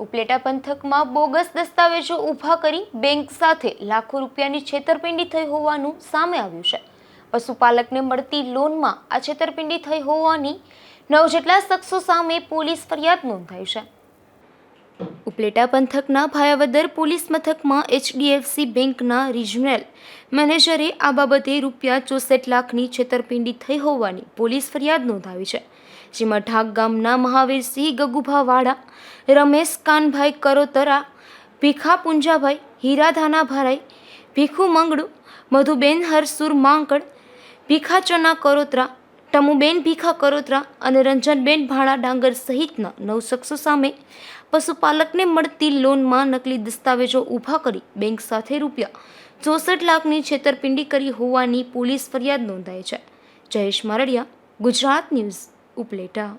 ઉપલેટા પંથકમાં બોગસ દસ્તાવેજો ઊભા કરી બેંક સાથે લાખો રૂપિયાની છેતરપિંડી થઈ હોવાનું સામે આવ્યું છે. પશુપાલકને મળતી લોનમાં આ છેતરપિંડી થઈ હોવાની નવ જેટલા શખ્સો સામે પોલીસ ફરિયાદ નોંધાઈ છે. ઉપલેટા પંથકના ભાયાવદર પોલીસ મથકમાં એચડીએફસી બેંકના રિજનલ મેનેજરે આ બાબતે રૂપિયા ચોસઠ લાખની છેતરપિંડી થઈ હોવાની પોલીસ ફરિયાદ નોંધાવી છે, જેમાં ઢાક ગામના મહાવીરસિંહ ગગુભાવાળા, રમેશ કાનભાઈ કરોતરા, ભીખા પુંજાભાઈ હીરાધાના ભારાઈ ભીખુ મંગળું મધુબેન હરસુર માંકડ, ભીખા ચના કરોત્રા ટમુબેન ભીખા કરોત્રા અને રંજનબેન ભાણા ડાંગર સહિતના નવ શખ્સો સામે પશુપાલકને મળતી લોનમાં નકલી દસ્તાવેજો ઊભા કરી બેંક સાથે રૂપિયા ચોસઠ લાખની છેતરપિંડી કરી હોવાની પોલીસ ફરિયાદ નોંધાઈ છે. જયેશ મારડિયા, ગુજરાત ન્યૂઝ, ઉપલેટા.